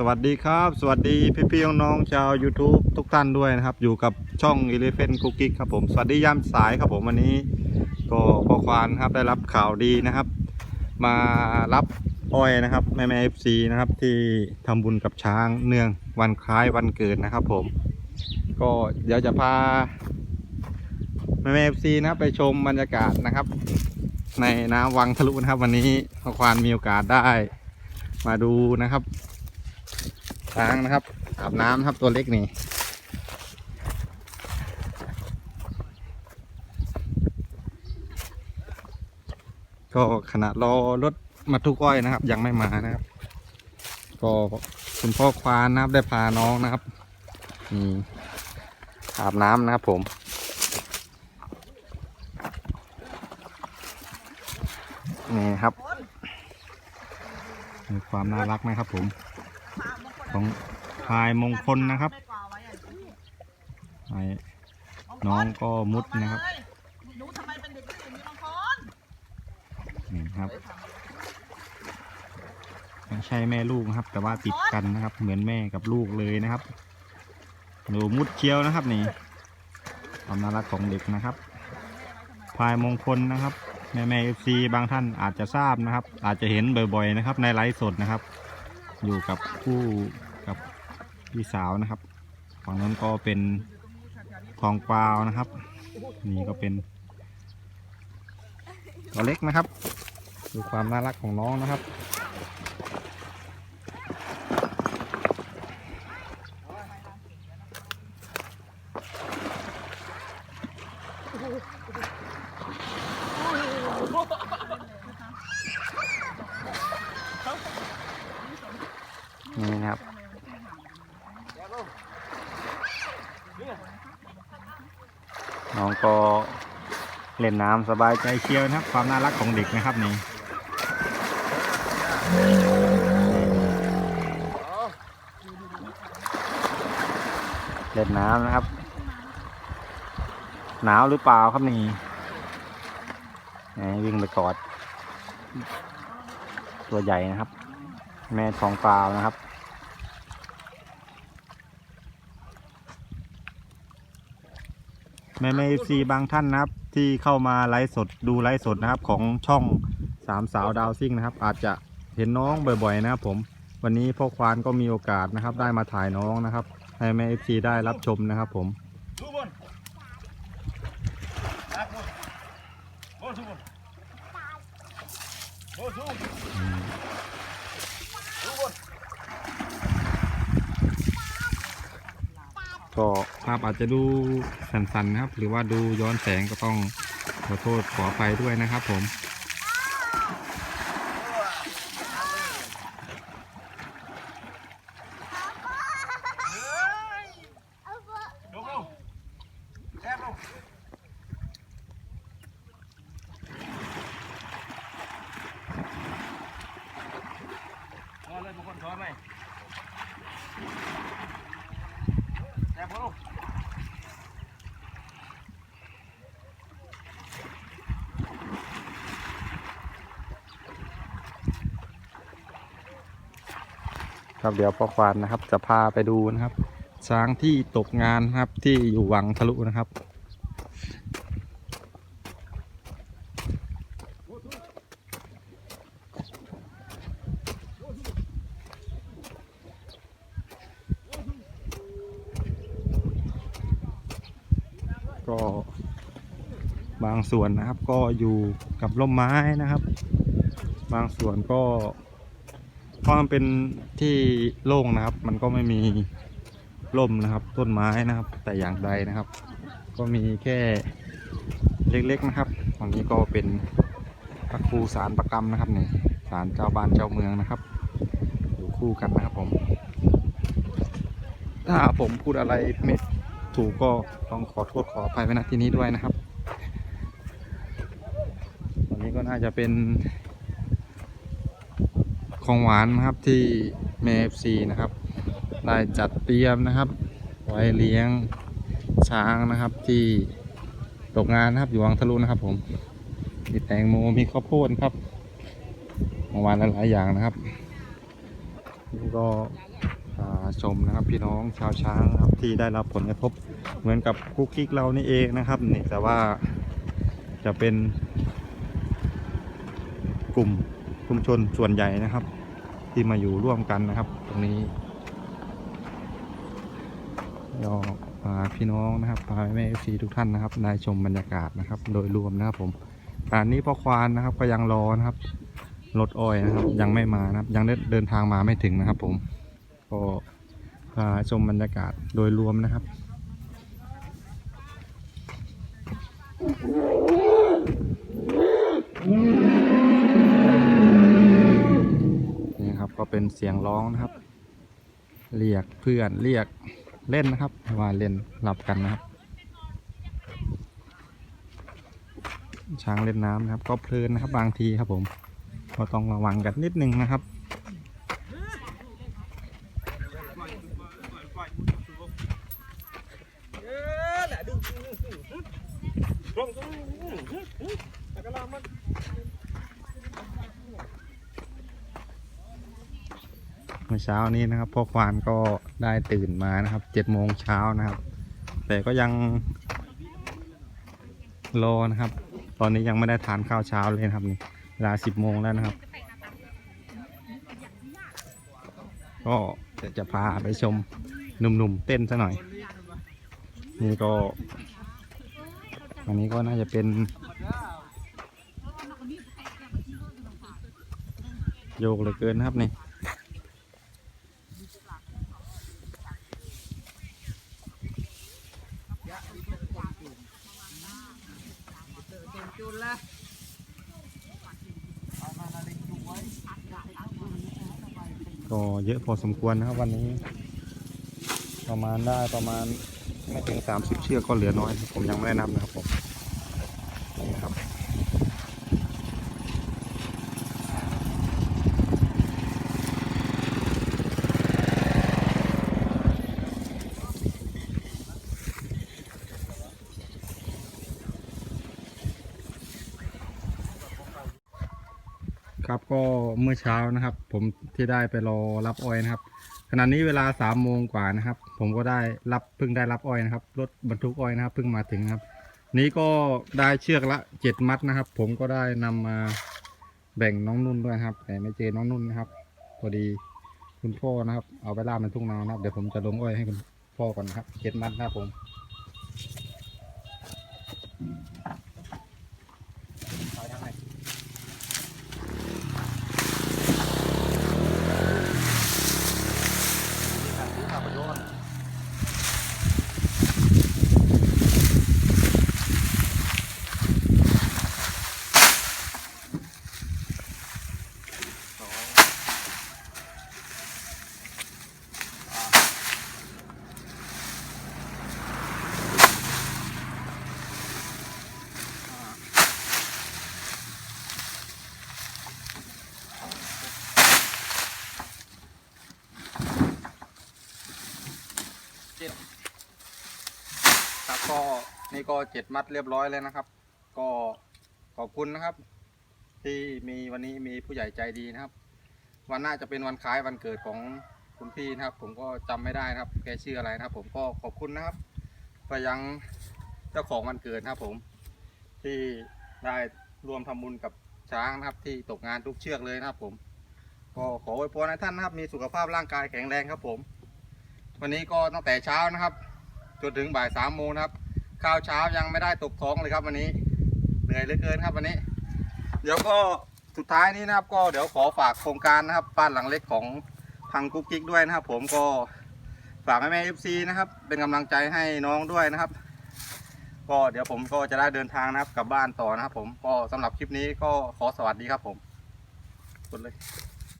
สวัสดีครับ สวัสดีพี่พี่ๆน้องๆชาว YouTube ทุกท่านด้วยนะครับ อยู่กับช่อง e l e p h a n t Cookie ครับผมสวัสดียามสายครับผมวันนี้ก็พ่อควานครับได้รับข่าวดีนะครับ มารับอ้อยนะครับแม่แม่เอฟซีนะครับที่ทำบุญกับช้างเนื่องวันคล้ายวันเกิดนะครับผม ก็เดี๋ยวจะพาแม่แม่เอฟซีนะครับไปชมบรรยากาศนะครับ ในน้ำวังทะลุนะครับ วันนี้พ่อควานมีโอกาสได้มาดูนะครับ ช้างนะครับอาบน้ำครับตัวเล็กนี่ก็ขณะรอรถมาทุกอ้อยนะครับ ยังไม่มานะครับ ก็คุณพ่อควานนะครับได้พาน้องนะครับนี่อาบน้ำนะครับผมนี่ครับมีความน่ารักไหมครับผม ของพายมงคลนะครับไอ้น้องก็มุดนะครับหนูทำไมเป็นเด็กที่อย่างนี้บางคนนี่ครับไม่ใช่แม่ลูกนะครับ แต่ว่าติดกันนะครับ เหมือนแม่กับลูกเลยนะครับหนูมุดเคี้ยวนะครับนี่ความน่ารักของเด็กนะครับ พายมงคลนะครับแม่แม่เอฟซีบางท่านอาจจะทราบนะครับ อาจจะเห็นบ่อยๆนะครับ ในไลฟ์สดนะครับ อยู่กับคู่กับ พี่สาวนะครับ ฝั่งนั้นก็เป็นทองกวาวนะครับ นี่ก็เป็นตัวเล็กนะครับ ดูความน่ารักของน้องนะครับ น้องก็เล่นน้ำสบายใจเชียวนะครับ ความน่ารักของเด็กนะครับนี่เล่นน้ำนะครับ หนาวหรือเปล่าครับนี่วิ่งไปกอด ตัวใหญ่นะครับ แม่ทองเปล่านะครับ แม่แม่ซีบางท่านนะครับ ที่เข้ามาไลฟ์สดดูไลฟ์สดนะครับของช่องสามสาวดาวซิ่งนะครับ อาจจะเห็นน้องบ่อยๆนะครับผมวันนี้พ่อควานก็มีโอกาสนะครับ ได้มาถ่ายน้องนะครับ ให้แม่เอฟซีได้รับชมนะครับผมดูบนลา ก็ภาพอาจจะดูสั่นๆนะครับ หรือว่าดูย้อนแสงก็ต้องขอโทษขออภัยด้วยนะครับผม ลงลงแอบลงนอนเลยบางคนสอนไหมแอบลง ครับเดี๋ยวพ่อควานนะครับ จะพาไปดูนะครับ ช้างที่ตกงานครับที่อยู่วังทะลุนะครับก็บางส่วนนะครับก็อยู่กับร่มไม้นะครับ บางส่วนก็ เพราะมันเป็นที่โล่งนะครับ มันก็ไม่มีร่มนะครับ ต้นไม้นะครับ แต่อย่างใดนะครับ ก็มีแค่เล็กๆนะครับฝั่งนี้ก็เป็นพระครูสารประกรรมนะครับนี่ศาลเจ้าบ้านเจ้าเมืองนะครับอยู่คู่กันนะครับผม ถ้าผมพูดอะไรไม่ถูกก็ต้องขอโทษขออภัยไว้ณที่นี้ด้วยนะครับตอนนี้ก็น่าจะเป็น ของหวานนะครับที่เมฟซีนะครับได้จัดเตรียมนะครับ ไว้เลี้ยงช้างนะครับที่ตกงานนะครับอยู่วังทะลุนะครับ ผมมีแตงโมมีข้าวโพดครับของหวานหลายๆอย่างนะครับนี่ก็ชมนะครับพี่น้องชาวช้างครับที่ได้รับผลกระทบเหมือนกับคุกกิ๊กเรานี่เองนะครับนี่แต่ว่าจะเป็นกลุ่มชุมชนส่วนใหญ่นะครับ ที่มาอยู่ร่วมกันนะครับ ตรงนี้ก็พาพี่น้องนะครับพาแม่เอฟซีทุกท่านนะครับได้ชมบรรยากาศนะครับ โดยรวมนะครับผมการนี้พ่อควานนะครับก็ยังรอนะครับรถอ้อยนะครับ ยังไม่มานะครับ ยังเดินทางมาไม่ถึงนะครับ ผมก็พาชมบรรยากาศโดยรวมนะครับ นี่ครับก็ เป็นเสียงร้องนะครับ เรียกเพื่อนเรียกเล่นนะครับว่าเล่นหลับกันนะครับ ช้างเล่นน้ำนะครับ ก็เพลินนะครับบางทีครับผมก็ต้องระวังกันนิดนึงนะครับ เมื่อเช้านี้นะครับพ่อควานก็ได้ตื่นมานะครับเจ็ดโมงเช้านะครับ แต่ก็ยังรอนะครับ ตอนนี้ยังไม่ได้ทานข้าวเช้าเลยนะครับนี่เวลาสิบโมงแล้วนะครับ ก็เดี๋ยวจะพาไปชมหนุ่มๆเต้นซะหน่อย นี่ก็อันนี้ก็น่าจะเป็นโยกเหลือเกินนะครับนี่ ก็เยอะพอสมควรนะครับวันนี้ ประมาณได้ประมาณไม่ถึง 30 เชือกก็เหลือน้อย ผมยังไม่ได้นับนะครับผมนี่ครับ ครับก็เมื่อเช้านะครับ ผมที่ได้ไปรอรับอ้อยนะครับขณะนี้เวลาสามโมงกว่านะครับ ผมก็ได้รับเพิ่งได้รับอ้อยนะครับรถบรรทุกอ้อยนะครับเพิ่งมาถึงครับ นี้ก็ได้เชือกละเจ็ดมัดนะครับ ผมก็ได้นำมาแบ่งน้องนุ่นด้วยครับ แต่ไม่เจอน้องนุ่นนะครับพอดีคุณพ่อนะครับ เอาไปล่ามในทุ่งนานะครับ เดี๋ยวผมจะลงอ้อยให้คุณพ่อก่อนนะครับเจ็ดมัดนะครับผมไปทางไหน ทางที่ขับรถครับ ก็นี่ก็เจ็ดมัดเรียบร้อยเลยนะครับ ก็ขอบคุณนะครับ ที่มีวันนี้มีผู้ใหญ่ใจดีนะครับ วันหน้าจะเป็นวันคล้ายวันเกิดของคุณพี่นะครับ ผมก็จำไม่ได้นะครับ แกชื่ออะไรนะครับ ผมก็ขอบคุณนะครับไปยังเจ้าของวันเกิดนะครับผม ที่ได้รวมทำบุญกับช้างนะครับ ที่ตกงานทุกเชือกเลยนะครับ ผม ก็ขออวยพรให้ท่านนะครับ มีสุขภาพร่างกายแข็งแรงครับผม วันนี้ก็ตั้งแต่เช้านะครับ จนถึงบ่ายสามโมงครับ ข้าวเช้ายังไม่ได้ตกท้องเลยครับวันนี้ เหนื่อยเหลือเกินครับวันนี้ เดี๋ยวก็สุดท้ายนี้นะครับ ก็เดี๋ยวขอฝากโครงการนะครับบ้านหลังเล็กของพังกุ๊กกิ๊กด้วยนะครับ ผมก็ฝากแม่แม่เอฟซีนะครับ เป็นกำลังใจให้น้องด้วยนะครับ ก็เดี๋ยวผมก็จะได้เดินทางนะครับกลับบ้านต่อนะครับ ผมก็สำหรับคลิปนี้ก็ขอสวัสดีครับผมกดเลย